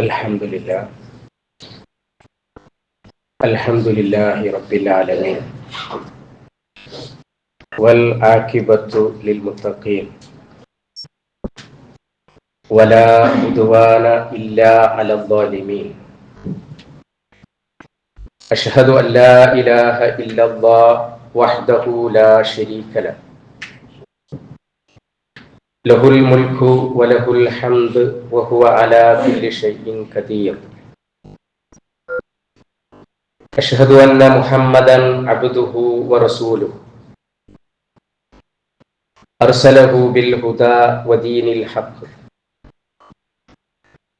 الحمد لله. الحمد لله رب العالمين. والعاقبة للمتقين. ولا عدوان إلا على الظالمين. أشهد أن لا إله إلا الله وحده لا شريك له. له الملك وله الحمد وهو على كل شيء قدير. أشهد أن محمدا عبده ورسوله. أرسله بالهدى ودين الحق.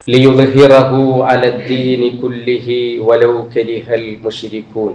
ليظهره على الدين كله ولو كره المشركون.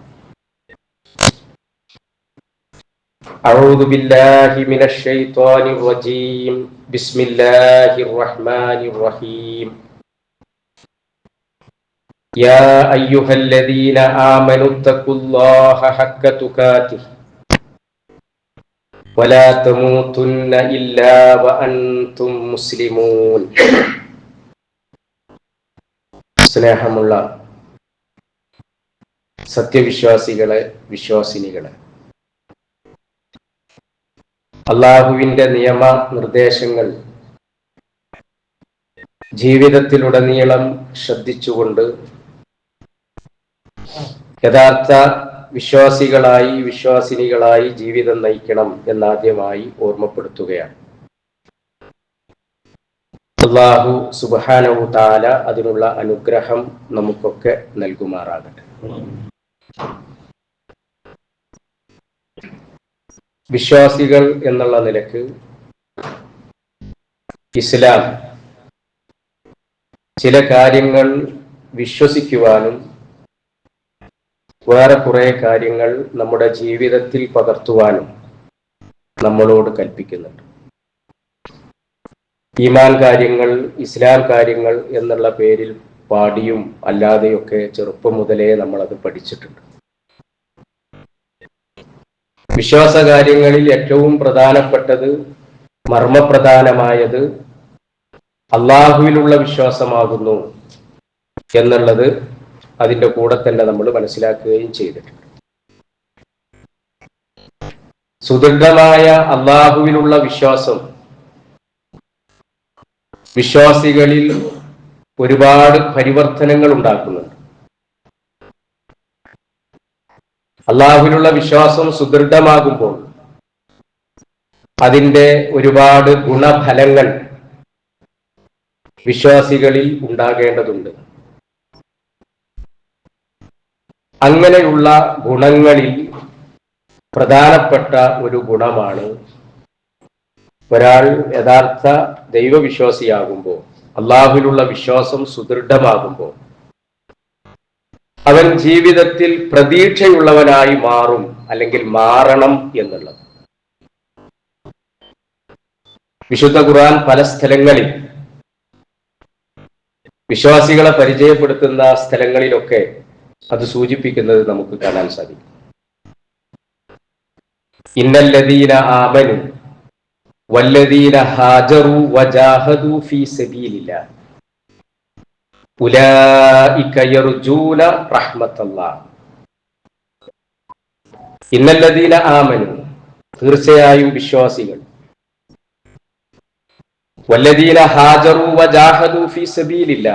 أعوذ بالله من الشيطان الرجيم بسم الله الرحمن الرحيم يا أيها الذين آمنوا اتقوا الله حق تقاته ولا تموتن إلا وأنتم مسلمون സ്നേഹമുള്ള സത്യവിശ്വാസികളെ വിശ്വാസിനികളെ അള്ളാഹുവിന്റെ നിയമ നിർദ്ദേശങ്ങൾ ജീവിതത്തിലുടനീളം ശ്രദ്ധിച്ചുകൊണ്ട് യഥാർത്ഥ വിശ്വാസികളായി വിശ്വാസിനികളായി ജീവിതം നയിക്കണം എന്നാദ്യമായി ഓർമ്മപ്പെടുത്തുകയാണ്. അള്ളാഹു സുബാനവു താല അതിനുള്ള അനുഗ്രഹം നമുക്കൊക്കെ നൽകുമാറാകട്ടെ. വിശ്വാസികൾ എന്നുള്ള നിലയ്ക്ക് ഇസ്ലാം ചില കാര്യങ്ങൾ വിശ്വസിക്കുവാനും വേറെ കുറെ കാര്യങ്ങൾ നമ്മുടെ ജീവിതത്തിൽ പകർത്തുവാനും നമ്മളോട് കൽപ്പിക്കുന്നുണ്ട്. ഈമാൻ കാര്യങ്ങൾ ഇസ്ലാം കാര്യങ്ങൾ എന്നുള്ള പേരിൽ പാടിയും അല്ലാതെയൊക്കെ ചെറുപ്പം മുതലേ നമ്മളത് പഠിച്ചിട്ടുണ്ട്. വിശ്വാസ കാര്യങ്ങളിൽ ഏറ്റവും പ്രധാനപ്പെട്ടത് മർമ്മപ്രധാനമായത് അള്ളാഹുവിലുള്ള വിശ്വാസമാകുന്നു എന്നുള്ളത് അതിന്റെ കൂടെ തന്നെ നമ്മൾ മനസ്സിലാക്കുകയും ചെയ്തിട്ടുണ്ട്. സുദൃഢമായ അള്ളാഹുവിലുള്ള വിശ്വാസം വിശ്വാസികളിൽ ഒരുപാട് പരിവർത്തനങ്ങൾ ഉണ്ടാക്കുന്നുണ്ട് അള്ളാഹുവിലുള്ള വിശ്വാസം സുദൃഢമാകുമ്പോൾ അതിന്റെ ഒരുപാട് ഗുണഫലങ്ങൾ വിശ്വാസികളിൽ ഉണ്ടാകേണ്ടതുണ്ട്. അങ്ങനെയുള്ള ഗുണങ്ങളിൽ പ്രധാനപ്പെട്ട ഒരു ഗുണമാണ് ഒരാൾ യഥാർത്ഥ ദൈവവിശ്വാസിയാകുമ്പോൾ അള്ളാഹുവിനുള്ള വിശ്വാസം സുദൃഢമാകുമ്പോൾ അവൻ ജീവിതത്തിൽ പ്രതീക്ഷയുള്ളവനായി മാറും അല്ലെങ്കിൽ മാറണം എന്നുള്ളത്. വിശുദ്ധ ഖുർആൻ പല സ്ഥലങ്ങളിൽ വിശ്വാസികളെ പരിചയപ്പെടുത്തുന്ന സ്ഥലങ്ങളിലൊക്കെ അത് സൂചിപ്പിക്കുന്നത് നമുക്ക് കാണാൻ സാധിക്കും. ഇന്നല്ലദീന ആമനു വല്ലദീന ഹാജറു വജാഹദു ഫീ സബീലില്ല ഇന്നല്ലദീന ആമനു തീർച്ചയായും വിശ്വാസികൾ. വല്ലദീന ഹാജറു വജാഹദു ഫീ സബീലില്ല.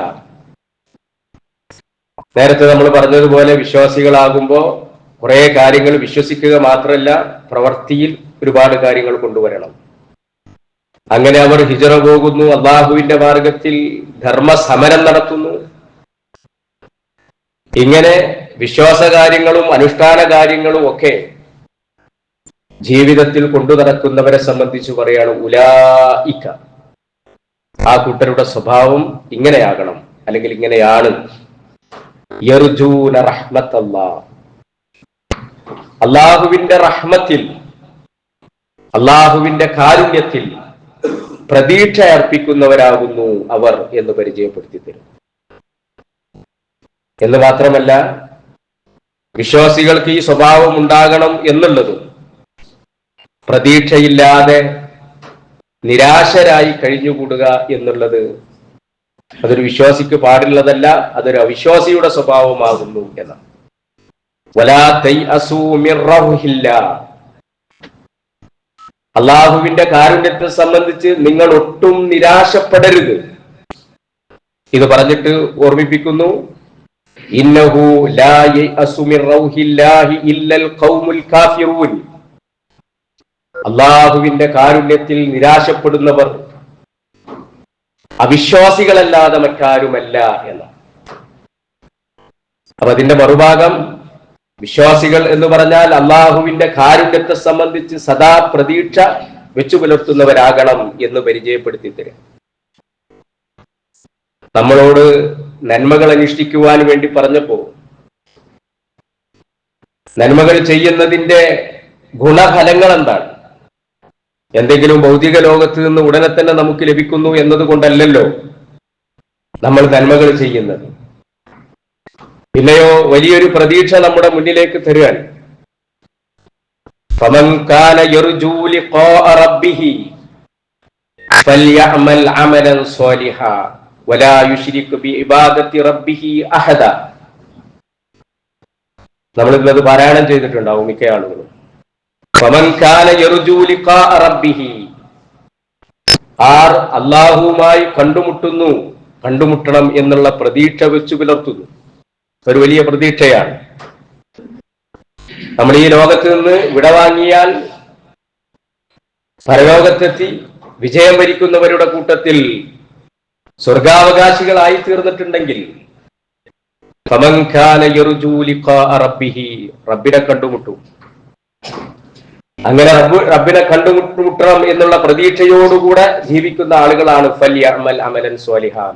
നേരത്തെ നമ്മൾ പറഞ്ഞതുപോലെ വിശ്വാസികളാകുമ്പോൾ കുറെ കാര്യങ്ങൾ വിശ്വസിക്കുക മാത്രമല്ല പ്രവൃത്തിയിൽ ഒരുപാട് കാര്യങ്ങൾ കൊണ്ടുവരണം. അങ്ങനെ അവർ ഹിജറ പോകുന്നു. അള്ളാഹുവിന്റെ മാർഗത്തിൽ ധർമ്മസമരം നടത്തുന്നു. ഇങ്ങനെ വിശ്വാസ കാര്യങ്ങളും അനുഷ്ഠാന കാര്യങ്ങളും ഒക്കെ ജീവിതത്തിൽ കൊണ്ടു നടക്കുന്നവരെ സംബന്ധിച്ച് പറയാണ് ഉലായിക്ക ആ കൂട്ടരുടെ സ്വഭാവം ഇങ്ങനെയാകണം. അല്ലെങ്കിൽ ഇങ്ങനെയാണ്. അള്ളാഹുവിന്റെ റഹ്മത്തിൽ അള്ളാഹുവിന്റെ കാരുണ്യത്തിൽ പ്രതീക്ഷ അർപ്പിക്കുന്നവരാകുന്നു അവർ എന്ന് പരിചയപ്പെടുത്തി തരും. എന്ന് മാത്രമല്ല വിശ്വാസികൾക്ക് ഈ സ്വഭാവം ഉണ്ടാകണം എന്നുള്ളതും പ്രതീക്ഷയില്ലാതെ നിരാശരായി കഴിഞ്ഞുകൂടുക എന്നുള്ളത് അതൊരു വിശ്വാസിക്ക് പാടുള്ളതല്ല അതൊരു അവിശ്വാസിയുടെ സ്വഭാവമാകുന്നു എന്നാണ്. അള്ളാഹുവിന്റെ കാരുണ്യത്തെ സംബന്ധിച്ച് നിങ്ങൾ ഒട്ടും നിരാശപ്പെടരുത്. ഇത് പറഞ്ഞിട്ട് ഓർമ്മിപ്പിക്കുന്നു. ലാ റൗഹില്ലാഹി ഇല്ലൽ ഖൗമുൽ അള്ളാഹുവിന്റെ കാരുണ്യത്തിൽ നിരാശപ്പെടുന്നവർ അവിശ്വാസികളല്ലാതെ മറ്റാരുമല്ല എന്ന്. അപ്പൊ അതിന്റെ മറുഭാഗം വിശ്വാസികൾ എന്ന് പറഞ്ഞാൽ അള്ളാഹുവിന്റെ കാരുണ്യത്തെ സംബന്ധിച്ച് സദാ പ്രതീക്ഷ വെച്ചു പുലർത്തുന്നവരാകണം എന്ന് പരിചയപ്പെടുത്തി തരും. നമ്മളോട് നന്മകൾ അനുഷ്ഠിക്കുവാൻ വേണ്ടി പറഞ്ഞപ്പോ നന്മകൾ ചെയ്യുന്നതിന്റെ ഗുണഫലങ്ങൾ എന്താണ്? എന്തെങ്കിലും ഭൗതിക ലോകത്ത് നിന്ന് ഉടനെ തന്നെ നമുക്ക് ലഭിക്കുന്നു എന്നതുകൊണ്ടല്ലല്ലോ നമ്മൾ നന്മകൾ ചെയ്യുന്നത്. പിന്നെയോ വലിയൊരു പ്രതീക്ഷ നമ്മുടെ മുന്നിലേക്ക് തരുവാൻ فمن كان يرجو لقاء ربه فليعمل عملا صالحا ولا يشرك بعبادة ربه أحدا നമ്മൾ ഇന്നത് പാരായണം ചെയ്തിട്ടുണ്ടാവും മിക്ക ആളുകളും فمن كان يرجو لقاء ربه ആർ അള്ളാഹുവുമായി കണ്ടുമുട്ടുന്നു കണ്ടുമുട്ടണം എന്നുള്ള പ്രതീക്ഷ വെച്ചു പുലർത്തുന്നു ഒരു വലിയ പ്രതീക്ഷയാണ്. നമ്മൾ ഈ ലോകത്ത് നിന്ന് വിടവാങ്ങിയാൽ പരലോകത്തെത്തി വിജയം വരിക്കുന്നവരുടെ കൂട്ടത്തിൽ സ്വർഗാവകാശികളായി തീർന്നിട്ടുണ്ടെങ്കിൽ റബ്ബിനെ കണ്ടുമുട്ടു. അങ്ങനെ റബ്ബ് റബ്ബിനെ കണ്ടുമുട്ടണം എന്നുള്ള പ്രതീക്ഷയോടുകൂടെ ജീവിക്കുന്ന ആളുകളാണ് ഫല്യഅമൽ അമലൻ സ്വാലിഹാൻ.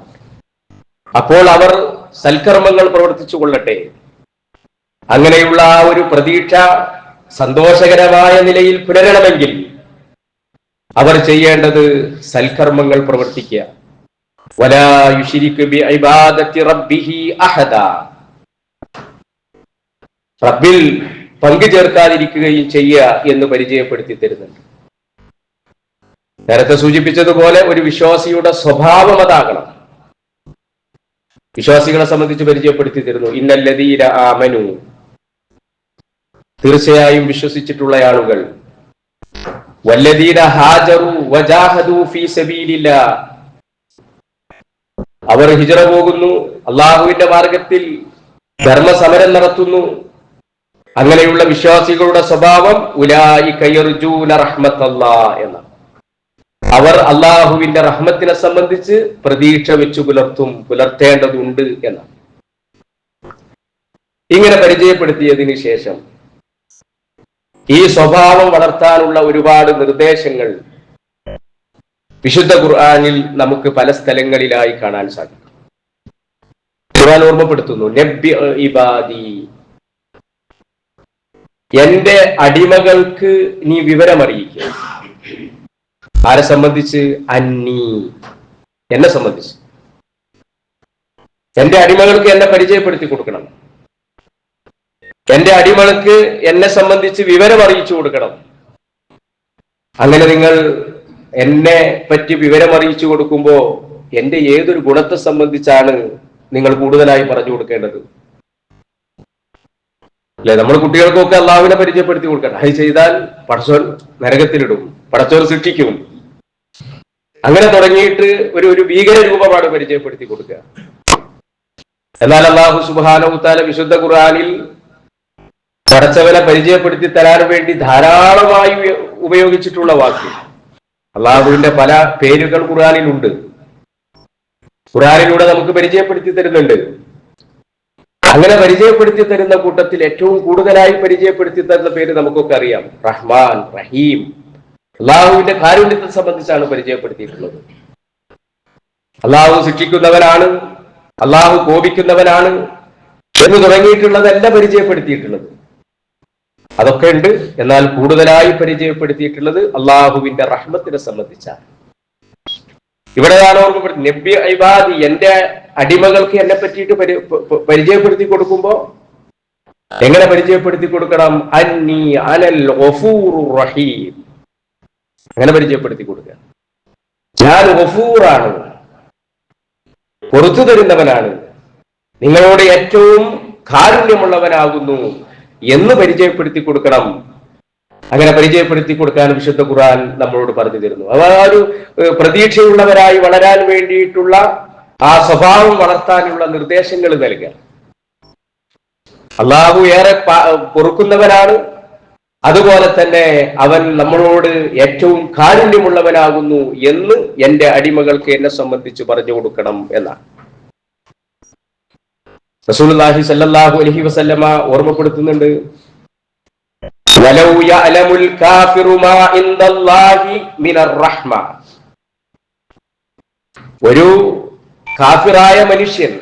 അപ്പോൾ അവർ സൽക്കർമ്മങ്ങൾ പ്രവർത്തിച്ചു കൊള്ളട്ടെ. അങ്ങനെയുള്ള ആ ഒരു പ്രതീക്ഷ സന്തോഷകരമായ നിലയിൽ പുലരണമെങ്കിൽ അവർ ചെയ്യേണ്ടത് സൽക്കർമ്മങ്ങൾ പ്രവർത്തിക്കുക. റബ്ബിൽ പങ്കു ചേർക്കാതിരിക്കുകയും ചെയ്യുക എന്ന് പരിചയപ്പെടുത്തി തരുന്നുണ്ട്. നേരത്തെ സൂചിപ്പിച്ചതുപോലെ ഒരു വിശ്വാസിയുടെ സ്വഭാവം അതാകണം. വിശ്വാസികളെ സംബന്ധിച്ച് പരിചയപ്പെടുത്തി തരുന്നു ഇന്നല്ലതീര ആമനു. തീർച്ചയായും വിശ്വസിച്ചിട്ടുള്ള ആളുകൾ. വല്ലതീര ഹാജറു വജാഹദു ഫീ സബീലില്ല. അവർ ഹിജറ പോകുന്നു അള്ളാഹുവിന്റെ മാർഗത്തിൽ ധർമ്മസമരം നടത്തുന്നു. അങ്ങനെയുള്ള വിശ്വാസികളുടെ സ്വഭാവം ഉലായി കയർജൂന റഹ്മത്തല്ലാ എന്നാണ്. അവർ അള്ളാഹുവിന്റെ റഹ്മത്തിനെ സംബന്ധിച്ച് പ്രതീക്ഷ വെച്ചു പുലർത്തും പുലർത്തേണ്ടതുണ്ട് എന്നാണ്. ഇങ്ങനെ പരിചയപ്പെടുത്തിയതിനു ശേഷം ഈ സ്വഭാവം വളർത്താനുള്ള ഒരുപാട് നിർദ്ദേശങ്ങൾ വിശുദ്ധ ഖുർആാനിൽ നമുക്ക് പല സ്ഥലങ്ങളിലായി കാണാൻ സാധിക്കും. ഖുർആൻ ഓർമ്മപ്പെടുത്തുന്നു ഇബാദി. എന്റെ അടിമകൾക്ക് നീ വിവരമറിയിക്കുക. ആരെ സംബന്ധിച്ച്? അന്നി. എന്നെ സംബന്ധിച്ച്. എന്റെ അടിമകൾക്ക് എന്നെ പരിചയപ്പെടുത്തി കൊടുക്കണം. എന്റെ അടിമകൾക്ക് എന്നെ സംബന്ധിച്ച് വിവരം അറിയിച്ചു കൊടുക്കണം. അങ്ങനെ നിങ്ങൾ എന്നെ പറ്റി വിവരം അറിയിച്ചു കൊടുക്കുമ്പോ എന്റെ ഏതൊരു ഗുണത്തെ സംബന്ധിച്ചാണ് നിങ്ങൾ കൂടുതലായി പറഞ്ഞു കൊടുക്കേണ്ടത്? അല്ലെ? നമ്മൾ കുട്ടികൾക്കൊക്കെ അള്ളാഹുവിനെ പരിചയപ്പെടുത്തി കൊടുക്കണം അത് ചെയ്താൽ പടച്ചോൻ നരകത്തിലിടും. പടച്ചോൻ സൃഷ്ടിക്കും. അങ്ങനെ തുടങ്ങിയിട്ട് ഒരു ഒരു ഭീകര രൂപമാണ് പരിചയപ്പെടുത്തി കൊടുക്കുക. എന്നാൽ അള്ളാഹു സുബാനവുത്താല വിശുദ്ധ ഖുർആാനിൽ പടച്ചവനെ പരിചയപ്പെടുത്തി തരാൻ വേണ്ടി ധാരാളമായി ഉപയോഗിച്ചിട്ടുള്ള വാക്ക്. അള്ളാഹുവിന്റെ പല പേരുകൾ ഖുർആാനിലുണ്ട്. ഖുർആാനിലൂടെ നമുക്ക് പരിചയപ്പെടുത്തി തരുന്നുണ്ട്. അങ്ങനെ പരിചയപ്പെടുത്തി തരുന്ന കൂട്ടത്തിൽ ഏറ്റവും കൂടുതലായി പരിചയപ്പെടുത്തി തരുന്ന പേര് നമുക്കൊക്കെ അറിയാം. റഹ്മാൻ റഹീം. അള്ളാഹുവിന്റെ കാരുണ്യത്തെ സംബന്ധിച്ചാണ് പരിചയപ്പെടുത്തിയിട്ടുള്ളത്. അള്ളാഹു ശിക്ഷിക്കുന്നവനാണ്. അള്ളാഹു കോപിക്കുന്നവനാണ്. എന്ന് തുടങ്ങിയിട്ടുള്ളതല്ല പരിചയപ്പെടുത്തിയിട്ടുള്ളത്. അതൊക്കെ ഉണ്ട്. എന്നാൽ കൂടുതലായി പരിചയപ്പെടുത്തിയിട്ടുള്ളത് അള്ളാഹുവിന്റെ റഹ്മത്തിനെ സംബന്ധിച്ചാണ്. ഇവിടെ ഞാൻ ഓർമ്മപ്പെടുത്തി. നബ്യ ഐബാദ് എന്റെ അടിമകൾക്ക് എന്നെ പറ്റിയിട്ട് പരിചയപ്പെടുത്തി കൊടുക്കുമ്പോ എങ്ങനെ പരിചയപ്പെടുത്തി കൊടുക്കണം? അന്നി അനൽ റഹീം. അങ്ങനെ പരിചയപ്പെടുത്തി കൊടുക്കുക. ഞാൻ ഗഫൂറാണ്. പുറത്തു തരുന്നവനാണ്. നിങ്ങളോട് ഏറ്റവും കാരുണ്യമുള്ളവനാകുന്നു എന്ന് പരിചയപ്പെടുത്തി കൊടുക്കണം. അങ്ങനെ പരിചയപ്പെടുത്തി കൊടുക്കാൻ വിശുദ്ധ ഖുർആൻ നമ്മളോട് പറഞ്ഞു തരുന്നു. അവ ആ ഒരു പ്രതീക്ഷയുള്ളവരായി വളരാൻ വേണ്ടിയിട്ടുള്ള ആ സ്വഭാവം വളർത്താനുള്ള നിർദ്ദേശങ്ങൾ നൽകുക അള്ളാഹു ഏറെ പൊറുക്കുന്നവനാണ്. അതുപോലെ തന്നെ അവൻ നമ്മളോട് ഏറ്റവും കാരുണ്യമുള്ളവനാകുന്നു എന്ന് എന്റെ അടിമകൾക്ക് എന്നെ സംബന്ധിച്ച് പറഞ്ഞു കൊടുക്കണം എന്നാണ്. റസൂലുള്ളാഹി സല്ലല്ലാഹു അലൈഹി വസല്ലമ ഓർമ്മപ്പെടുത്തുന്നുണ്ട്. ഒരു കാഫിറായ മനുഷ്യൻ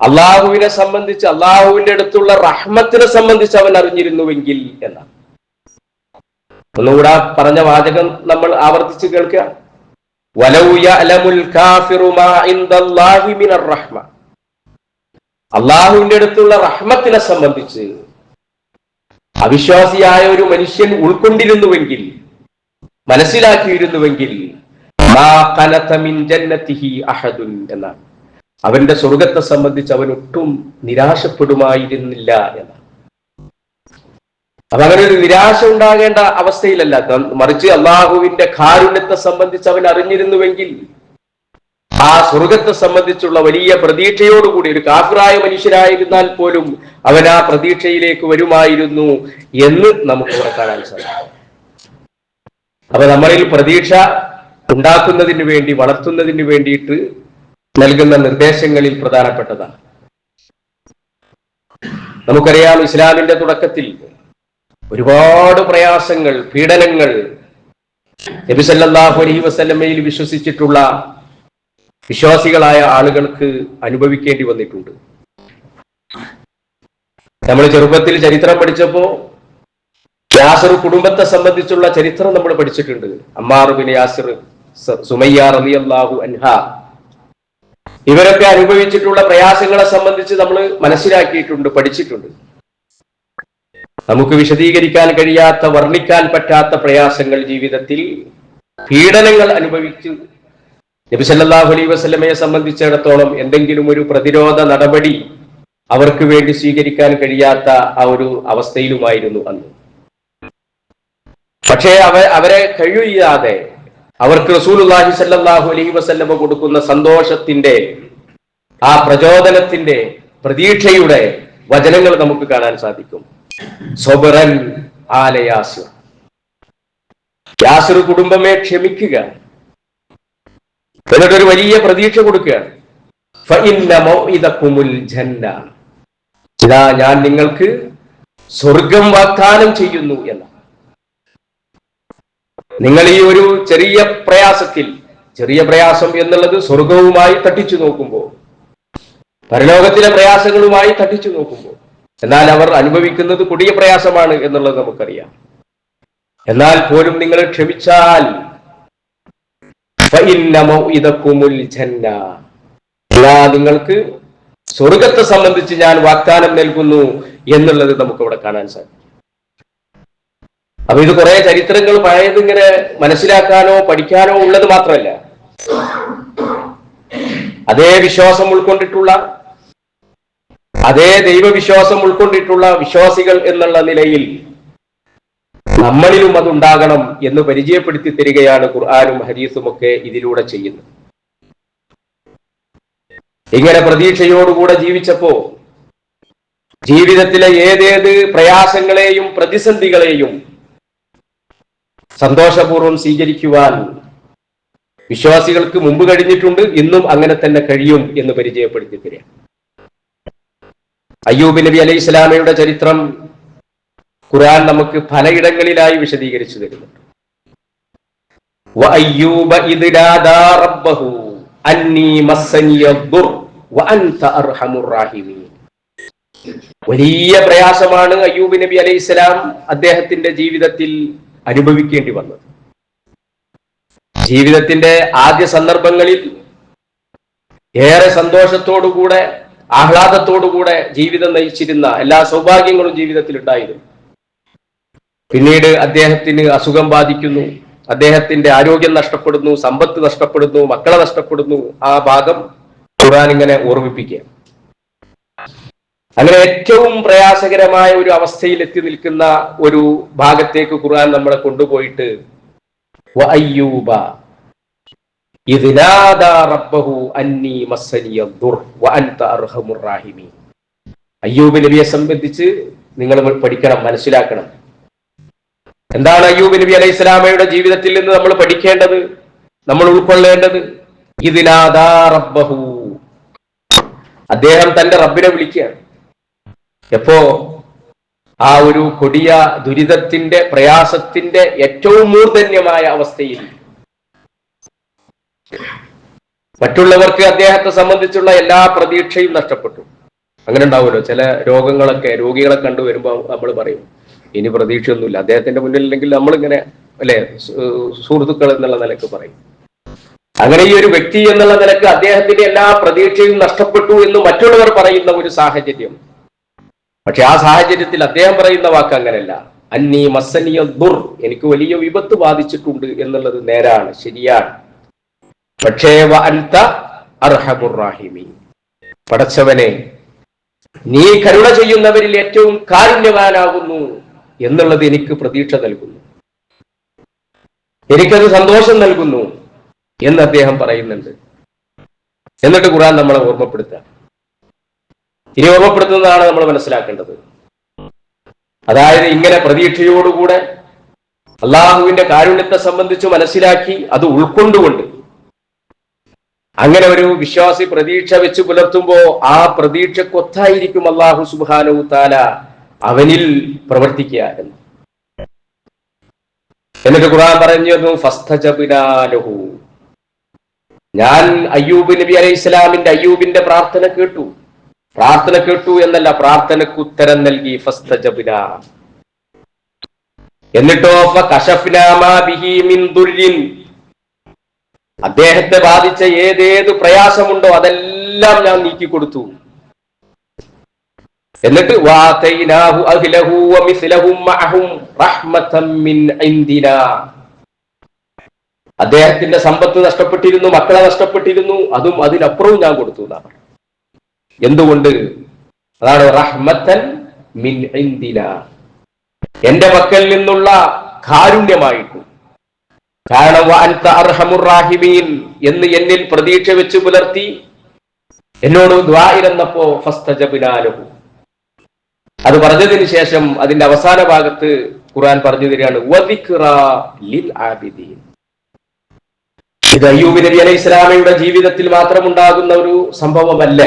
അള്ളാഹുവിനെ സംബന്ധിച്ച് അള്ളാഹുവിന്റെ അടുത്തുള്ള റഹ്മത്തിനെ സംബന്ധിച്ച് അവൻ അറിഞ്ഞിരുന്നുവെങ്കിൽ എന്നാണ് ഒന്നുകൂടെ പറഞ്ഞ വാചകം നമ്മൾ ആവർത്തിച്ച് കേൾക്കുക. അള്ളാഹുവിന്റെ അടുത്തുള്ള റഹ്മത്തിനെ സംബന്ധിച്ച് അവിശ്വാസിയായ ഒരു മനുഷ്യൻ ഉൾക്കൊണ്ടിരുന്നുവെങ്കിൽ മനസ്സിലാക്കിയിരുന്നുവെങ്കിൽ എന്നാണ്. അവന്റെ സ്വർഗത്തെ സംബന്ധിച്ച് അവൻ ഒട്ടും നിരാശപ്പെടുമായിരുന്നില്ല എന്നാണ്. അപ്പൊ അങ്ങനെ ഒരു നിരാശ ഉണ്ടാകേണ്ട അവസ്ഥയിലല്ല. മറിച്ച് അള്ളാഹുവിന്റെ കാരുണ്യത്തെ സംബന്ധിച്ച് അവൻ അറിഞ്ഞിരുന്നുവെങ്കിൽ ആ സ്വർഗത്തെ സംബന്ധിച്ചുള്ള വലിയ പ്രതീക്ഷയോടുകൂടി ഒരു കാഫിറായ മനുഷ്യനായിരുന്നാൽ പോലും അവൻ ആ പ്രതീക്ഷയിലേക്ക് വരുമായിരുന്നു എന്ന് നമുക്ക് ഇവിടെ കാണാൻ സാധിക്കും. അപ്പൊ നമ്മളിൽ പ്രതീക്ഷ ഉണ്ടാക്കുന്നതിന് വേണ്ടി വളർത്തുന്നതിന് വേണ്ടിയിട്ട് നൽകുന്ന നിർദ്ദേശങ്ങളിൽ പ്രധാനപ്പെട്ടതാണ്. നമുക്കറിയാം ഇസ്ലാമിന്റെ തുടക്കത്തിൽ ഒരുപാട് പ്രയാസങ്ങൾ പീഡനങ്ങൾ നബി സല്ലല്ലാഹു അലൈഹി വസല്ലമയിൽ വിശ്വസിച്ചിട്ടുള്ള വിശ്വാസികളായ ആളുകൾക്ക് അനുഭവിക്കേണ്ടി വന്നിട്ടുണ്ട്. നമ്മൾ ചെറുപ്പത്തിൽ ചരിത്രം പഠിച്ചപ്പോ യാസിർ കുടുംബത്തെ സംബന്ധിച്ചുള്ള ചരിത്രം നമ്മൾ പഠിച്ചിട്ടുണ്ട്. അമ്മാർ ബിൻ യാസിർ സുമയ്യ റളിയല്ലാഹു അൻഹ. ഇവരൊക്കെ അനുഭവിച്ചിട്ടുള്ള പ്രയാസങ്ങളെ സംബന്ധിച്ച് നമ്മൾ മനസ്സിലാക്കിയിട്ടുണ്ട് പഠിച്ചിട്ടുണ്ട്. നമുക്ക് വിശദീകരിക്കാൻ കഴിയാത്ത വർണിക്കാൻ പറ്റാത്ത പ്രയാസങ്ങൾ ജീവിതത്തിൽ പീഡനങ്ങൾ അനുഭവിച്ചു നബി സല്ലല്ലാഹു അലൈഹി വസല്ലമയെ സംബന്ധിച്ചിടത്തോളം എന്തെങ്കിലും ഒരു പ്രതിരോധ നടപടി അവർക്ക് വേണ്ടി സ്വീകരിക്കാൻ കഴിയാത്ത ആ ഒരു അവസ്ഥയിലുമായിരുന്നു അന്ന്. പക്ഷേ അവ അവരെ കഴിയാതെ അവർക്ക് റസൂലുള്ളാഹി സല്ലല്ലാഹു അലൈഹി വസല്ലമ കൊടുക്കുന്ന സന്തോഷത്തിന്റെ ആ പ്രചോദനത്തിന്റെ പ്രതീക്ഷയുടെ വചനങ്ങൾ നമുക്ക് കാണാൻ സാധിക്കും. സൊബറൻ ആല യാസിർ യാസിർ കുടുംബമേ ക്ഷമിക്കുക. എന്നിട്ടൊരു വലിയ പ്രതീക്ഷ കൊടുക്കുകയാണ് ഞാൻ നിങ്ങൾക്ക് സ്വർഗം വാഗ്ദാനം ചെയ്യുന്നു എന്ന്. നിങ്ങൾ ഈ ഒരു ചെറിയ പ്രയാസത്തിൽ ചെറിയ പ്രയാസം എന്നുള്ളത് സ്വർഗവുമായി തട്ടിച്ചു നോക്കുമ്പോൾ പരലോകത്തിലെ പ്രയാസങ്ങളുമായി തട്ടിച്ചു നോക്കുമ്പോൾ എന്നാൽ അവർ അനുഭവിക്കുന്നത് കൊടിയ പ്രയാസമാണ് എന്നുള്ളത് നമുക്കറിയാം. എന്നാൽ പോലും നിങ്ങൾ ക്ഷമിച്ചാൽ. ഇതാ നിങ്ങൾക്ക് സ്വർഗത്തെ സംബന്ധിച്ച് ഞാൻ വാഗ്ദാനം നൽകുന്നു എന്നുള്ളത് നമുക്ക് ഇവിടെ കാണാൻ സാധിക്കും. അപ്പൊ ഇത് കുറെ ചരിത്രങ്ങൾ പഴയത് ഇങ്ങനെ മനസ്സിലാക്കാനോ പഠിക്കാനോ ഉള്ളത് മാത്രമല്ല. അതേ വിശ്വാസം ഉൾക്കൊണ്ടിട്ടുള്ള അതേ ദൈവവിശ്വാസം ഉൾക്കൊണ്ടിട്ടുള്ള വിശ്വാസികൾ എന്നുള്ള നിലയിൽ നമ്മളിലും അതുണ്ടാകണം എന്ന് പരിചയപ്പെടുത്തി തരികയാണ് ഖുർആാനും ഹദീസും ഒക്കെ ഇതിലൂടെ ചെയ്യുന്നത്. ഇങ്ങനെ പ്രതീക്ഷയോടുകൂടെ ജീവിച്ചപ്പോ ജീവിതത്തിലെ ഏതേത് പ്രയാസങ്ങളെയും പ്രതിസന്ധികളെയും സന്തോഷപൂർവം സ്വീകരിക്കുവാൻ വിശ്വാസികൾക്ക് മുമ്പ് കഴിഞ്ഞിട്ടുണ്ട് ഇന്നും അങ്ങനെ തന്നെ കഴിയും എന്ന് പരിചയപ്പെടുത്തി തരിക അയ്യൂബ് നബി അലൈഹി ഇസ്ലാമയുടെ ചരിത്രം ഖുർആൻ നമുക്ക് പലയിടങ്ങളിലായി വിശദീകരിച്ചു തരുന്നുണ്ട്. വലിയ പ്രയാസമാണ് അയ്യൂബ് നബി അലൈഹി സ്വലാം അദ്ദേഹത്തിന്റെ ജീവിതത്തിൽ അനുഭവിക്കേണ്ടി വന്നത്. ജീവിതത്തിന്റെ ആദ്യ സന്ദർഭങ്ങളിൽ ഏറെ സന്തോഷത്തോടുകൂടെ ആഹ്ലാദത്തോടുകൂടെ ജീവിതം നയിച്ചിരുന്ന എല്ലാ സൗഭാഗ്യങ്ങളും ജീവിതത്തിൽ ഉണ്ടായിരുന്നു. പിന്നീട് അദ്ദേഹത്തിന് അസുഖം ബാധിക്കുന്നു. അദ്ദേഹത്തിന്റെ ആരോഗ്യം നഷ്ടപ്പെടുന്നു സമ്പത്ത് നഷ്ടപ്പെടുന്നു മക്കളെ നഷ്ടപ്പെടുന്നു. ആ ഭാഗം ഖുർആൻ ഇങ്ങനെ ഓർമ്മിപ്പിക്കുക. അങ്ങനെ ഏറ്റവും പ്രയാസകരമായ ഒരു അവസ്ഥയിൽ എത്തി നിൽക്കുന്ന ഒരു ഭാഗത്തേക്ക് ഖുർആൻ നമ്മളെ കൊണ്ടുപോയിട്ട് അയ്യൂബ് നബിയെ സംബന്ധിച്ച് നിങ്ങൾ പഠിക്കണം മനസ്സിലാക്കണം. എന്താണ് അയ്യൂബ് നബി അലൈഹി സ്വലാമയുടെ ജീവിതത്തിൽ നിന്ന് നമ്മൾ പഠിക്കേണ്ടത്? നമ്മൾ ഉൾക്കൊള്ളേണ്ടത്? ഇതിനാദാ റബ്ബഹു. അദ്ദേഹം തന്റെ റബ്ബിനെ വിളിക്കുകയാണ്. എപ്പോ ആ ഒരു കൊടിയ ദുരിതത്തിന്റെ പ്രയാസത്തിന്റെ ഏറ്റവും മൂർധന്യമായ അവസ്ഥയിൽ. മറ്റുള്ളവർക്ക് അദ്ദേഹത്തെ സംബന്ധിച്ചുള്ള എല്ലാ പ്രതീക്ഷയും നഷ്ടപ്പെട്ടു. അങ്ങനെ ഉണ്ടാവുമല്ലോ. ചില രോഗങ്ങളൊക്കെ രോഗികളെ കണ്ടു വരുമ്പോൾ നമ്മൾ പറയും ഇനി പ്രതീക്ഷയൊന്നുമില്ല. അദ്ദേഹത്തിന്റെ മുന്നിലില്ലെങ്കിൽ നമ്മളിങ്ങനെ അല്ലെ സുഹൃത്തുക്കൾ എന്നുള്ള നിലയ്ക്ക് പറയും. അങ്ങനെ ഈ ഒരു വ്യക്തി എന്നുള്ള നിലയ്ക്ക് അദ്ദേഹത്തിന്റെ എല്ലാ പ്രതീക്ഷയും നഷ്ടപ്പെട്ടു എന്ന് മറ്റുള്ളവർ പറയുന്ന ഒരു സാഹചര്യം. പക്ഷെ ആ സാഹചര്യത്തിൽ അദ്ദേഹം പറയുന്ന വാക്ക് അങ്ങനെയല്ല. അന്നീ മസനിയ ദുർ എനിക്ക് വലിയ വിപത്ത് ബാധിച്ചിട്ടുണ്ട് എന്നുള്ളത് നേരാണ് ശരിയാണ്. പക്ഷേ അർഹമുറാഹിമി പടച്ചവനെ നീ കരുണ ചെയ്യുന്നവരിൽ ഏറ്റവും കാരുണ്യവാനാകുന്നു. എന്നുള്ളത് എനിക്ക് പ്രതീക്ഷ നൽകുന്നു. എനിക്കത് സന്തോഷം നൽകുന്നു എന്ന് അദ്ദേഹം പറയുന്നുണ്ട്. എന്നിട്ട് ഖുർആൻ നമ്മളെ ഓർമ്മപ്പെടുത്തുക. ഇനി ഓർമ്മപ്പെടുത്തുന്നതാണ് നമ്മൾ മനസ്സിലാക്കേണ്ടത്. അതായത് ഇങ്ങനെ പ്രതീക്ഷയോടുകൂടെ അള്ളാഹുവിന്റെ കാരുണ്യത്തെ സംബന്ധിച്ച് മനസ്സിലാക്കി അത് ഉൾക്കൊണ്ടുകൊണ്ട് അങ്ങനെ ഒരു വിശ്വാസി പ്രതീക്ഷ വെച്ച് പുലർത്തുമ്പോ ആ പ്രതീക്ഷക്കൊത്തായിരിക്കും അള്ളാഹു സുബാനു താല അവനിൽ പ്രവർത്തിക്കുക എന്ന് എന്നിട്ട് ഖുർആൻ പറഞ്ഞു ഫസ്തജബിനാലഹു ഞാൻ അയ്യൂബ് നബി അലൈഹി ഇസ്ലാമിന്റെ അയ്യൂബിന്റെ പ്രാർത്ഥന കേട്ടു. പ്രാർത്ഥന കേട്ടു എന്നല്ല പ്രാർത്ഥനക്ക് ഉത്തരം നൽകി ഫസ്തജബിന എന്നിട്ടോ അദ്ദേഹത്തെ ബാധിച്ച ഏതേത് പ്രയാസമുണ്ടോ അതെല്ലാം ഞാൻ നീക്കി കൊടുത്തു എന്നിട്ട് അദ്ദേഹത്തിന്റെ സമ്പത്ത് നഷ്ടപ്പെട്ടിരുന്നു മക്കളെ നഷ്ടപ്പെട്ടിരുന്നു അതും അതിനപ്പുറവും ഞാൻ കൊടുത്തു എന്നാണ് എന്തുകൊണ്ട്? അതാണ് റഹ്മത്തൻ മിൻ എന്റെ പക്കൽ നിന്നുള്ള കാരുണ്യമായിട്ടു. കാരണം അർഹമുറാഹിമീൻ എന്ന് എന്നിൽ പ്രതീക്ഷ വെച്ചു പുലർത്തി എന്നോട് ദ്വായിരുന്നപ്പോ ഫസ്തജബിനാലഹു. അത് പറഞ്ഞതിന് ശേഷം അതിന്റെ അവസാന ഭാഗത്ത് ഖുർആൻ പറഞ്ഞു തരികയാണ് ഇത് അയ്യൂബ് നബി അലൈഹി ഇസ്ലാമയുടെ ജീവിതത്തിൽ മാത്രം ഉണ്ടാകുന്ന ഒരു സംഭവമല്ല.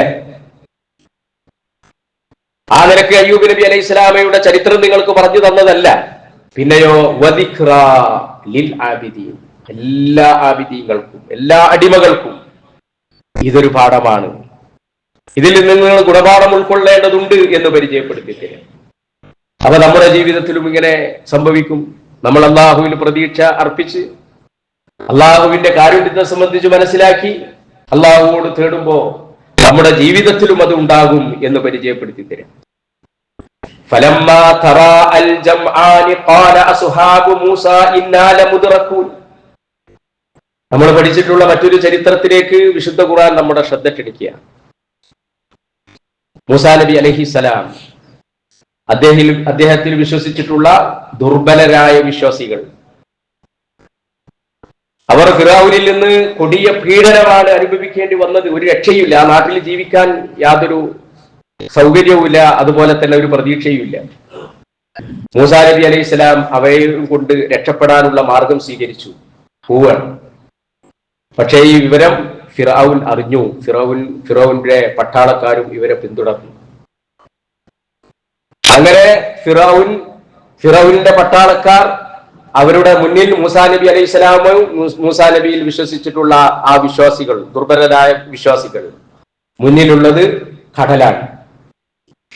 ആ നിലയ്ക്ക് അയ്യൂബ് നബി അലൈഹി ഇസ്ലാമയുടെ ചരിത്രം നിങ്ങൾക്ക് പറഞ്ഞു തന്നതല്ല. പിന്നെയോ ലിൽ ആബിദീൻ. എല്ലാ ആബിദീങ്ങൾക്കും എല്ലാ അടിമകൾക്കും ഇതൊരു പാഠമാണ്. ഇതിൽ നിന്ന് നിങ്ങൾ ഗുണപാഠം ഉൾക്കൊള്ളേണ്ടതുണ്ട് എന്ന് പരിചയപ്പെടുത്തിക്കുക അപ്പൊ നമ്മുടെ ജീവിതത്തിലും ഇങ്ങനെ സംഭവിക്കും. നമ്മൾ അള്ളാഹുവിന് പ്രതീക്ഷ അർപ്പിച്ച് അള്ളാഹുവിന്റെ കാരുണ്യത്തെ സംബന്ധിച്ച് മനസ്സിലാക്കി അള്ളാഹുവോട് തേടുമ്പോ നമ്മുടെ ജീവിതത്തിലും അത് ഉണ്ടാകും എന്ന് പരിചയപ്പെടുത്തി തരാം നമ്മൾ പഠിച്ചിട്ടുള്ള മറ്റൊരു ചരിത്രത്തിലേക്ക് വിശുദ്ധ ഖുർആൻ നമ്മുടെ ശ്രദ്ധ ക്ഷണിക്കുക മൂസാ നബി അലഹിസലാം അദ്ദേഹത്തിൽ അദ്ദേഹത്തിൽ വിശ്വസിച്ചിട്ടുള്ള ദുർബലരായ വിശ്വാസികൾ. അവർ ഫിറാവുനിൽ നിന്ന് കൊടിയ പീഡനമാണ് അനുഭവിക്കേണ്ടി വന്നത്. ഒരു രക്ഷയുമില്ല. ആ നാട്ടിൽ ജീവിക്കാൻ യാതൊരു സൗകര്യവുമില്ല. അതുപോലെ തന്നെ ഒരു പ്രതീക്ഷയുമില്ല. മൂസാ നബി അലൈഹി സ്വലാം അവയെ കൊണ്ട് രക്ഷപ്പെടാനുള്ള മാർഗം സ്വീകരിച്ചു. പോവുകയാണ്. പക്ഷേ ഈ വിവരം ഫിറാവുൻ അറിഞ്ഞു. ഫിറോവിൻ ഫിറോവിന്റെ പട്ടാളക്കാരും ഇവരെ പിന്തുടർന്നു. അങ്ങനെ ഫിറോവിൻ ഫിറോവിന്റെ പട്ടാളക്കാർ അവരുടെ മുന്നിൽ മൂസാ നബി അലൈഹി സ്വലാമും മൂസാ നബിയിൽ വിശ്വസിച്ചിട്ടുള്ള ആ വിശ്വാസികൾ ദുർബലരായ വിശ്വാസികൾ മുന്നിലുള്ളത് കടലാണ്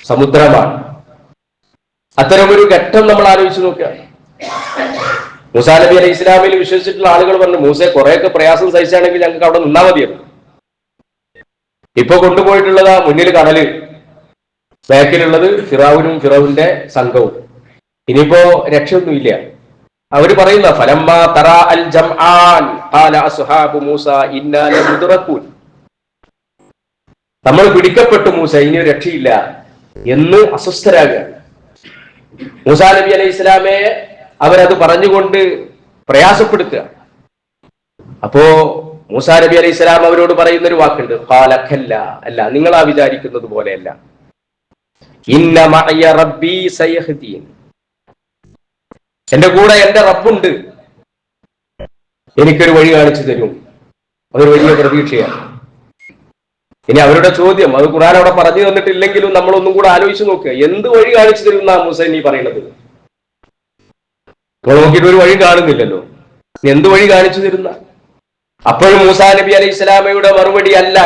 സമുദ്രമാണ്. അത്തരമൊരു ഘട്ടം നമ്മൾ ആലോചിച്ച് നോക്കുക. മൂസാ നബി അലൈഹി ഇസ്ലാമിൽ വിശ്വസിച്ചിട്ടുള്ള ആളുകൾ പറഞ്ഞു മൂസെ കുറെയൊക്കെ പ്രയാസം സഹിച്ചാണെങ്കിൽ ഞങ്ങൾക്ക് അവിടെ നിന്നാ മതിയല്ലോ ഇപ്പൊ കൊണ്ടുപോയിട്ടുള്ളത് ആ മുന്നിൽ കടൽ ബാക്കിലുള്ളത് ഫിറാവിനും ഫിറാവിന്റെ സംഘവും. ഇനിയിപ്പോ രക്ഷയൊന്നുമില്ല. അവർ പറയുന്ന ഫലമ്മ തറ അൽ അസ്ഹാബു മൂസ നമ്മൾ പിടിക്കപ്പെട്ടു മൂസ ഇനി രക്ഷയില്ല എന്ന് അസ്വസ്ഥരാകുകയാണ്. മൂസാ നബി അലൈഹി ഇസ്ലാമെ അവരത് പറഞ്ഞുകൊണ്ട് പ്രയാസപ്പെടുത്തുക. അപ്പോ മൂസാ നബി അലൈഹി ഇസ്ലാം അവരോട് പറയുന്ന ഒരു വാക്കുണ്ട്. പാലഖല്ല അല്ല നിങ്ങൾ ആ വിചാരിക്കുന്നത് പോലെയല്ല. എന്റെ കൂടെ എന്റെ റബ്ബുണ്ട്. എനിക്കൊരു വഴി കാണിച്ചു തരും. അതൊരു വലിയ പ്രതീക്ഷയാണ്. ഇനി അവരുടെ ചോദ്യം അത് ഖുറാൻ അവിടെ പറഞ്ഞു തന്നിട്ടില്ലെങ്കിലും നമ്മളൊന്നും കൂടെ ആലോചിച്ച് നോക്കുക. എന്ത് വഴി കാണിച്ചു തരും എന്നാ മൂസ നീ പറയുന്നത്? ഇപ്പോൾ നോക്കിയിട്ട് ഒരു വഴി കാണുന്നില്ലല്ലോ. എന്ത് വഴി കാണിച്ചു തരുന്ന? അപ്പോഴും മൂസാ നബി അലൈഹി ഇസ്ലാമയുടെ മറുപടി അല്ല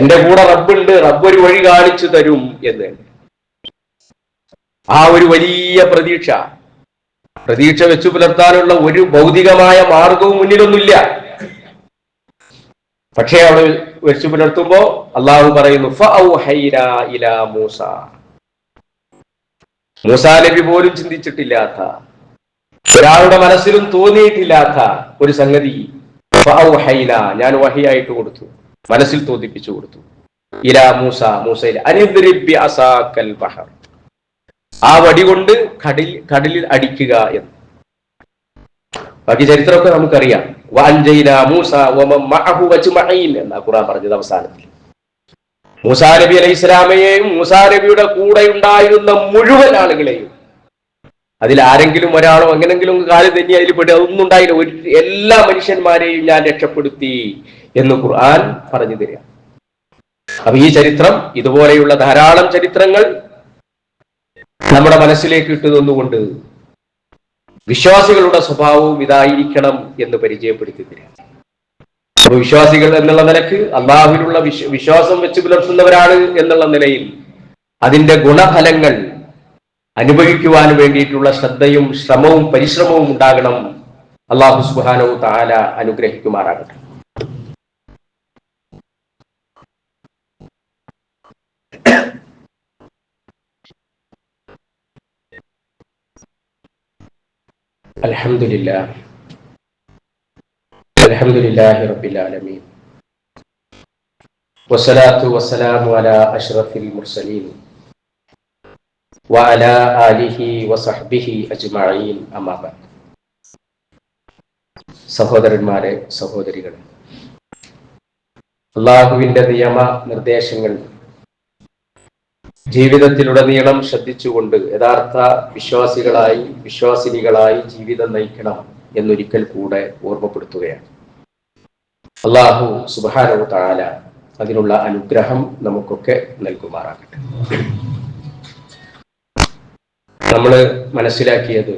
എന്റെ കൂടെ റബ്ബുണ്ട് റബ്ബ് ഒരു വഴി കാണിച്ചു തരും എന്ന്. ആ ഒരു വലിയ പ്രതീക്ഷ. പ്രതീക്ഷ വെച്ചു പുലർത്താനുള്ള ഒരു ഭൗതികമായ മാർഗവും മുന്നിലൊന്നുമില്ല. പക്ഷേ അവിടെ വെച്ചു പുലർത്തുമ്പോ അള്ളാഹു പറയുന്നു ഇലാ മൂസ. മൂസാ നബി പോലും ചിന്തിച്ചിട്ടില്ലാത്ത ഒരാളുടെ മനസ്സിലും തോന്നിയിട്ടില്ലാത്ത ഒരു സംഗതി ഞാൻ വഹിയായിട്ട് കൊടുത്തു. മനസ്സിൽ തോന്നിപ്പിച്ചു കൊടുത്തു. ഇലാ മൂസ മൂസയിൽ അനിദ്രിബി അസാക്കൽ ബഹർ. ആ വടി കൊണ്ട് കടലിൽ കടലിൽ അടിക്കുക എന്ന്. ബാക്കി ചരിത്രമൊക്കെ നമുക്കറിയാം. വാഞ്ചൈന മൂസ എന്നാ ഖുർആൻ പറഞ്ഞത് അവസാനത്തിൽ. മൂസാ നബി അലൈഹി ഇസ്ലാമയെയും മൂസാ നബിയുടെ കൂടെ ഉണ്ടായിരുന്ന മുഴുവൻ ആളുകളെയും. അതിൽ ആരെങ്കിലും ഒരാളോ എങ്ങനെങ്കിലും കാൽ തന്നെ അതിൽ പെടുക അതൊന്നും ഉണ്ടായില്ല. ഒരു എല്ലാ മനുഷ്യന്മാരെയും ഞാൻ രക്ഷപ്പെടുത്തി എന്ന് ഖുർആൻ പറഞ്ഞു തരിക. അപ്പൊ ഈ ചരിത്രം ഇതുപോലെയുള്ള ധാരാളം ചരിത്രങ്ങൾ നമ്മുടെ മനസ്സിലേക്ക് ഇട്ടു തന്നുകൊണ്ട് വിശ്വാസികളുടെ സ്വഭാവവും ഇതായിരിക്കണം എന്ന് പരിചയപ്പെടുത്തി തരിക. അപ്പൊ വിശ്വാസികൾ എന്നുള്ള നിലയ്ക്ക് അള്ളാഹുവിനുള്ള വിശ്വ വിശ്വാസം വെച്ച് പുലർത്തുന്നവരാണ് എന്നുള്ള നിലയിൽ അതിന്റെ ഗുണഫലങ്ങൾ അനുഭവിക്കുവാൻ വേണ്ടിയിട്ടുള്ള ശ്രദ്ധയും ശ്രമവും പരിശ്രമവും ഉണ്ടാകണം. അള്ളാഹു സുബാനവും താല അനുഗ്രഹിക്കുമാറാകട്ടെ. അലഹമില്ല الحمد لله رب العالمين والصلاة والسلام على أشرف المرسلين وعلى آله وصحبه أجمعين أما بعد സഹോദരന്മാരെ സഹോദരികളെ അള്ളാഹുവിന്റെ നിയമ നിർദ്ദേശങ്ങൾ ജീവിതത്തിലുടനീളം ശ്രദ്ധിച്ചുകൊണ്ട് യഥാർത്ഥ വിശ്വാസികളായി വിശ്വാസിനികളായി ജീവിതം നയിക്കണം എന്നൊരിക്കൽ കൂടെ ഓർമ്മപ്പെടുത്തുകയാണ് അള്ളാഹു സുബാനവ താല അതിനുള്ള അനുഗ്രഹം നമുക്കൊക്കെ നൽകുമാറാകട്ടെ. നമ്മൾ മനസ്സിലാക്കിയത്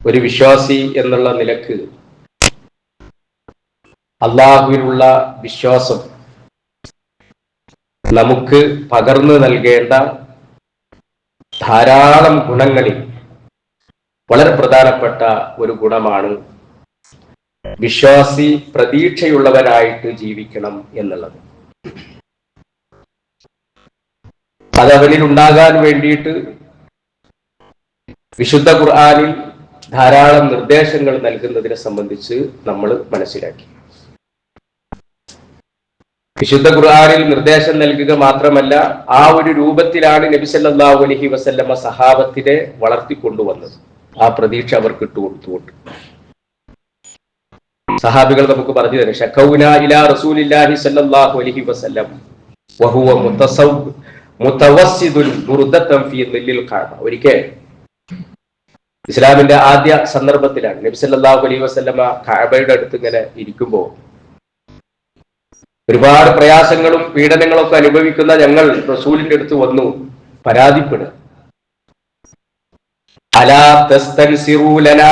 ഒരു വിശ്വാസി എന്നുള്ള നിലയ്ക്ക് അള്ളാഹുവിനുള്ള വിശ്വാസം നമുക്ക് പകർന്നു നൽകേണ്ട ധാരാളം ഗുണങ്ങളിൽ വളരെ പ്രധാനപ്പെട്ട ഒരു ഗുണമാണ് വിശ്വാസി പ്രതീക്ഷയുള്ളവരായിട്ട് ജീവിക്കണം എന്നുള്ളത്. അത് അവനിൽ ഉണ്ടാകാൻ വേണ്ടിയിട്ട് വിശുദ്ധ ഖുർആാനിൽ ധാരാളം നിർദ്ദേശങ്ങൾ നൽകുന്നതിനെ സംബന്ധിച്ച് നമ്മൾ മനസ്സിലാക്കി. വിശുദ്ധ ഖുർആാനിൽ നിർദ്ദേശം നൽകുക മാത്രമല്ല ആ ഒരു രൂപത്തിലാണ് നബി അലഹി അലൈഹി വസല്ലമ സഹാബത്തിനെ വളർത്തിക്കൊണ്ടുവന്നത്. ആ പ്രതീക്ഷ അവർക്ക് ഇട്ടുകൊടുത്തുകൊണ്ട്. സഹാബികൾ നമുക്ക് പറഞ്ഞു തരും. ഇലാ അലൈഹി വസല്ലം. വഹുവ ഫീ ഒരിക്കൽ ഇസ്ലാമിന്റെ ആദ്യ സന്ദർഭത്തിലാണ് നബി സല്ലല്ലാഹു അലൈഹി വസല്ലമ കഅബയുടെ അടുത്ത് ഇങ്ങനെ ഇരിക്കുമ്പോൾ ഒരുപാട് പ്രയാസങ്ങളും പീഡനങ്ങളും ഒക്കെ അനുഭവിക്കുന്ന ഞങ്ങൾ റസൂലിന്റെ അടുത്ത് വന്നു പരാതിപ്പെടുക. അലാ തസ്തൻസിറൂലന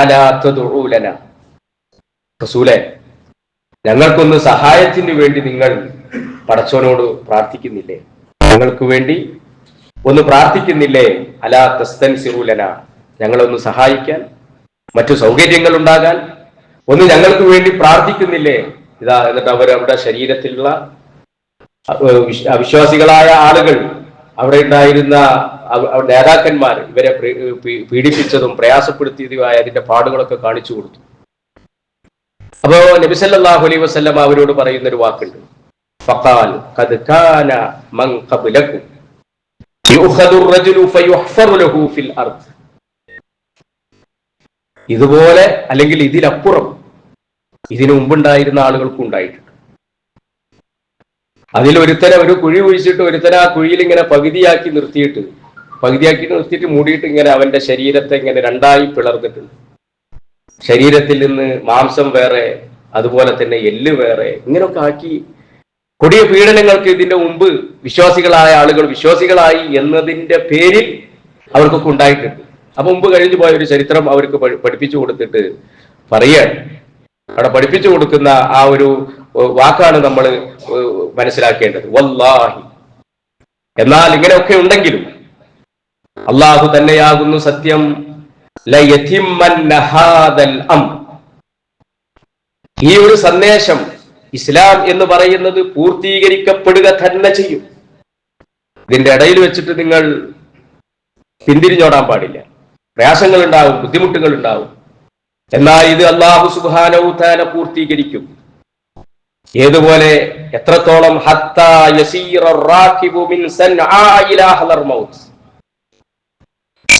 അലാ തദ്ഊലന റസൂലെ ഞങ്ങൾക്കൊന്ന് സഹായത്തിന് വേണ്ടി നിങ്ങൾ പടച്ചവനോട് പ്രാർത്ഥിക്കുന്നില്ലേ? ഞങ്ങൾക്ക് വേണ്ടി ഒന്ന് പ്രാർത്ഥിക്കുന്നില്ലേ? അലാ തസ്തൻസിറൂലന ഞങ്ങളൊന്ന് സഹായിക്കാൻ മറ്റു സൗകര്യങ്ങൾ ഉണ്ടാകാൻ ഒന്ന് ഞങ്ങൾക്ക് വേണ്ടി പ്രാർത്ഥിക്കുന്നില്ലേ? ഇതാ എന്നിട്ട് അവർ അവരുടെ ശരീരത്തിലുള്ള അവിശ്വാസികളായ ആളുകൾ അവിടെ ഉണ്ടായിരുന്ന നേതാക്കന്മാർ ഇവരെ പീഡിപ്പിച്ചതും പ്രയാസപ്പെടുത്തിയതുമായ അതിന്റെ പാടുകളൊക്കെ കാണിച്ചു കൊടുത്തു. അപ്പോ നബിസല്ലാഹു അലൈ വസ്ലം അവരോട് പറയുന്ന ഒരു വാക്കുണ്ട്. ഫഖാൽ കാന മൻ ലഹു ഫിൽ അർദ്. ഇതുപോലെ അല്ലെങ്കിൽ ഇതിലപ്പുറം ഇതിനു മുമ്പുണ്ടായിരുന്ന ആളുകൾക്കും ഉണ്ടായിട്ടുണ്ട്. അതിൽ ഒരുത്തരം ഒരു കുഴി ഒഴിച്ചിട്ട് ഒരുത്തരം ആ കുഴിയിൽ ഇങ്ങനെ പകുതിയാക്കി നിർത്തിയിട്ട് പകുതിയാക്കി നിർത്തിയിട്ട് മൂടിയിട്ട് ഇങ്ങനെ അവന്റെ ശരീരത്തെ ഇങ്ങനെ രണ്ടായി പിളർന്നിട്ടുണ്ട്. ശരീരത്തിൽ നിന്ന് മാംസം വേറെ അതുപോലെ തന്നെ എല്ല് വേറെ ഇങ്ങനെയൊക്കെ ആക്കി. കൊടിയ പീഡനങ്ങൾക്ക് ഇതിന്റെ മുമ്പ് വിശ്വാസികളായ ആളുകൾ വിശ്വാസികളായി എന്നതിന്റെ പേരിൽ അവർക്കൊക്കെ ഉണ്ടായിട്ടുണ്ട്. അപ്പൊ മുമ്പ് കഴിഞ്ഞു പോയ ഒരു ചരിത്രം അവർക്ക് പഠിപ്പിച്ചു കൊടുത്തിട്ട് പറയാണ് അവിടെ പഠിപ്പിച്ചു കൊടുക്കുന്ന ആ ഒരു വാക്കാണ് നമ്മൾ മനസ്സിലാക്കേണ്ടത്. വല്ലാഹി. എന്നാൽ ഇങ്ങനെയൊക്കെ ഉണ്ടെങ്കിലും അള്ളാഹു തന്നെയാകുന്നു സത്യം. ഈ ഒരു സന്ദേശം ഇസ്ലാം എന്ന് പറയുന്നത് പൂർത്തീകരിക്കപ്പെടുക തന്നെ ചെയ്യും. ഇതിന്റെ ഇടയിൽ വെച്ചിട്ട് നിങ്ങൾ പിന്തിരിഞ്ഞോടാൻ പാടില്ല. പ്രയാസങ്ങൾ ഉണ്ടാവും ബുദ്ധിമുട്ടുകൾ ഉണ്ടാവും എന്നാൽ ഇത് അള്ളാഹു സുബാനൗത്താന പൂർത്തീകരിക്കും. ഏതുപോലെ എത്രത്തോളം ഹത്താ യസീറ റാഖിബു മിൻ സൻആ ഇലാ ഹലർ മൗത്ത്.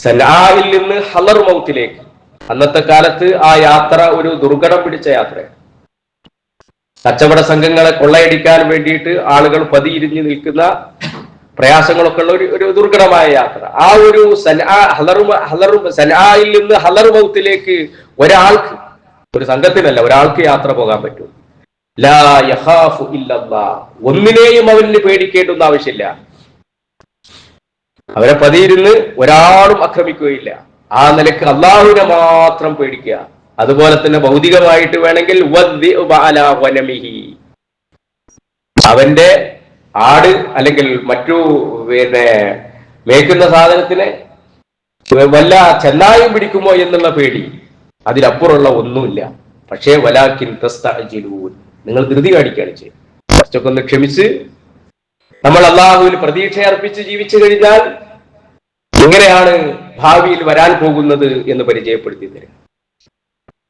സൻആയിൽ നിന്ന് ഹലർ മൗത്തിലേക്ക്. അന്നത്തെ കാലത്ത് ആ യാത്ര ഒരു ദുർഘടം പിടിച്ച യാത്രയാണ് കച്ചവട സംഘങ്ങളെ കൊള്ളയടിക്കാൻ വേണ്ടിയിട്ട് ആളുകൾ പതിയിരിഞ്ഞു നിൽക്കുന്ന പ്രയാസങ്ങളൊക്കെ ഉള്ള ഒരു ഒരു ദുർഘടമായ യാത്ര. ആ ഒരു സൻആയിൽ നിന്ന് ഹലർ മൗത്തിലേക്ക് ഒരാൾക്ക് ഒരു സംഘത്തിനല്ല ഒരാൾക്ക് യാത്ര പോകാൻ പറ്റും. ഒന്നിനെയും അവന് പേടിക്കേണ്ടുന്ന ആവശ്യമില്ല. അവരെ പതിയിരുന്ന് ഒരാളും ആക്രമിക്കുകയില്ല. ആ നിലയ്ക്ക് അള്ളാഹുവിനെ മാത്രം പേടിക്കുക. അതുപോലെ തന്നെ ഭൗതികമായിട്ട് വേണമെങ്കിൽ. അവന്റെ ആട് അല്ലെങ്കിൽ മറ്റു പിന്നെ മേക്കുന്ന സാധനത്തിനെ വല്ല ചെന്നായും പിടിക്കുമോ എന്നുള്ള പേടി. അതിലപ്പുറമുള്ള ഒന്നുമില്ല. പക്ഷേ വലാക്കിൻ നിങ്ങൾ ധൃതി കാണിക്കുകയാണ് ചെയ്യും കുറച്ചൊക്കെ ഒന്ന് ക്ഷമിച്ച് നമ്മൾ അള്ളാഹുവിൽ പ്രതീക്ഷ അർപ്പിച്ച് ജീവിച്ചു കഴിഞ്ഞാൽ എങ്ങനെയാണ് ഭാവിയിൽ വരാൻ പോകുന്നത് എന്ന് പരിചയപ്പെടുത്തി തരും.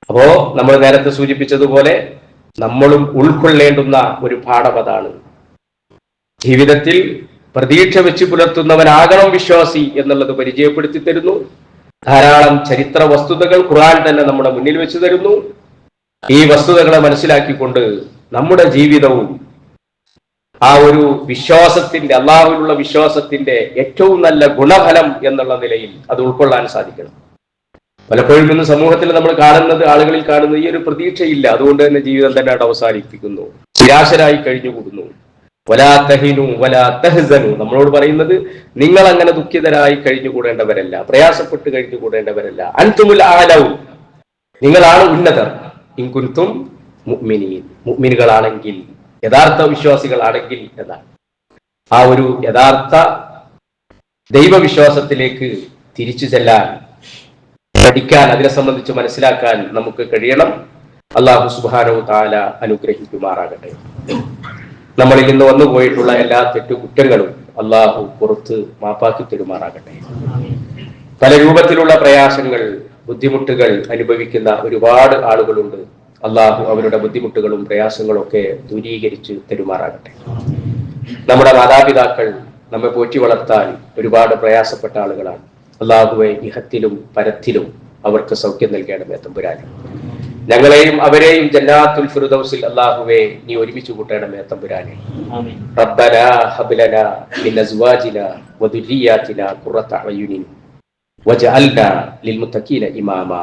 അപ്പോ നമ്മൾ നേരത്തെ സൂചിപ്പിച്ചതുപോലെ നമ്മളും ഉൾക്കൊള്ളേണ്ടുന്ന ഒരു പാഠം അതാണ്. ജീവിതത്തിൽ പ്രതീക്ഷ വെച്ച് പുലർത്തുന്നവനാകണം വിശ്വാസി എന്നുള്ളത് പരിചയപ്പെടുത്തി തരുന്നു. ധാരാളം ചരിത്ര വസ്തുതകൾ ഖുർആൻ തന്നെ നമ്മുടെ മുന്നിൽ വെച്ച് തരുന്നു. ഈ വസ്തുതകളെ മനസ്സിലാക്കിക്കൊണ്ട് നമ്മുടെ ജീവിതവും ആ ഒരു വിശ്വാസത്തിന്റെ അള്ളാഹുവിനുള്ള വിശ്വാസത്തിന്റെ ഏറ്റവും നല്ല ഗുണഫലം എന്നുള്ള നിലയിൽ അത് ഉൾക്കൊള്ളാൻ സാധിക്കണം. പലപ്പോഴും ഇന്ന് സമൂഹത്തിൽ നമ്മൾ കാണുന്നത് ആളുകളിൽ കാണുന്നത് ഈ ഒരു പ്രതീക്ഷയില്ല. അതുകൊണ്ട് തന്നെ ജീവിതം തന്നെ അവിടെ അവസാനിപ്പിക്കുന്നു. നിരാശരായി കഴിഞ്ഞുകൂടുന്നു. വലാ തഹിനു വലാ തഹ്സനു. നമ്മളോട് പറയുന്നത് നിങ്ങൾ അങ്ങനെ ദുഃഖിതരായി കഴിഞ്ഞുകൂടേണ്ടവരല്ല പ്രയാസപ്പെട്ട് കഴിഞ്ഞുകൂടേണ്ടവരല്ല. അൻതുമുൽ ആലവും നിങ്ങളാണ് ഉന്നതർ. ഇൻകുൻതും മുഅ്മിനീൻ. മുഅ്മിനുകളാണെങ്കിൽ യഥാർത്ഥ വിശ്വാസികളാണെങ്കിൽ എന്നാണ്. ആ ഒരു യഥാർത്ഥ ദൈവവിശ്വാസത്തിലേക്ക് തിരിച്ചു ചെല്ലാൻ പഠിക്കാൻ അതിനെ സംബന്ധിച്ച് മനസ്സിലാക്കാൻ നമുക്ക് കഴിയണം. അള്ളാഹു സുബാനവും താല അനുഗ്രഹിക്കുമാറാകട്ടെ. നമ്മളിൽ നിന്ന് വന്നു പോയിട്ടുള്ള എല്ലാ തെറ്റുകുറ്റങ്ങളും അള്ളാഹു പുറത്ത് മാപ്പാക്കി തരുമാറാകട്ടെ. പല രൂപത്തിലുള്ള പ്രയാസങ്ങൾ ബുദ്ധിമുട്ടുകൾ അനുഭവിക്കുന്ന ഒരുപാട് ആളുകളുണ്ട്. അള്ളാഹു അവരുടെ ബുദ്ധിമുട്ടുകളും പ്രയാസങ്ങളും ഒക്കെ ദൂരീകരിച്ച് തരുമാറാകട്ടെ. നമ്മുടെ മാതാപിതാക്കൾ നമ്മെ പോറ്റി വളർത്താൻ ഒരുപാട് പ്രയാസപ്പെട്ട ആളുകളാണ്. അള്ളാഹുവെ ഇഹത്തിലും പരത്തിലും അവർക്ക് സൗഖ്യം നൽകണമേ തമ്പുരാനെ. ഞങ്ങളെയും അവരെയും ജന്നാത്തുൽ ഫിർദൗസിൽ അല്ലാഹുവേ നീ ഒരുമിച്ച് കൂട്ടണമേ തമ്പുരാനെ. റബ്ബന ഹബ്ലന മിൻ അസ്വാജിന വദുരിയാതിന ഖുറത അയുനിൻ വജഅൽനാ ലിൽ മുത്തഖീന ഇമാമാ.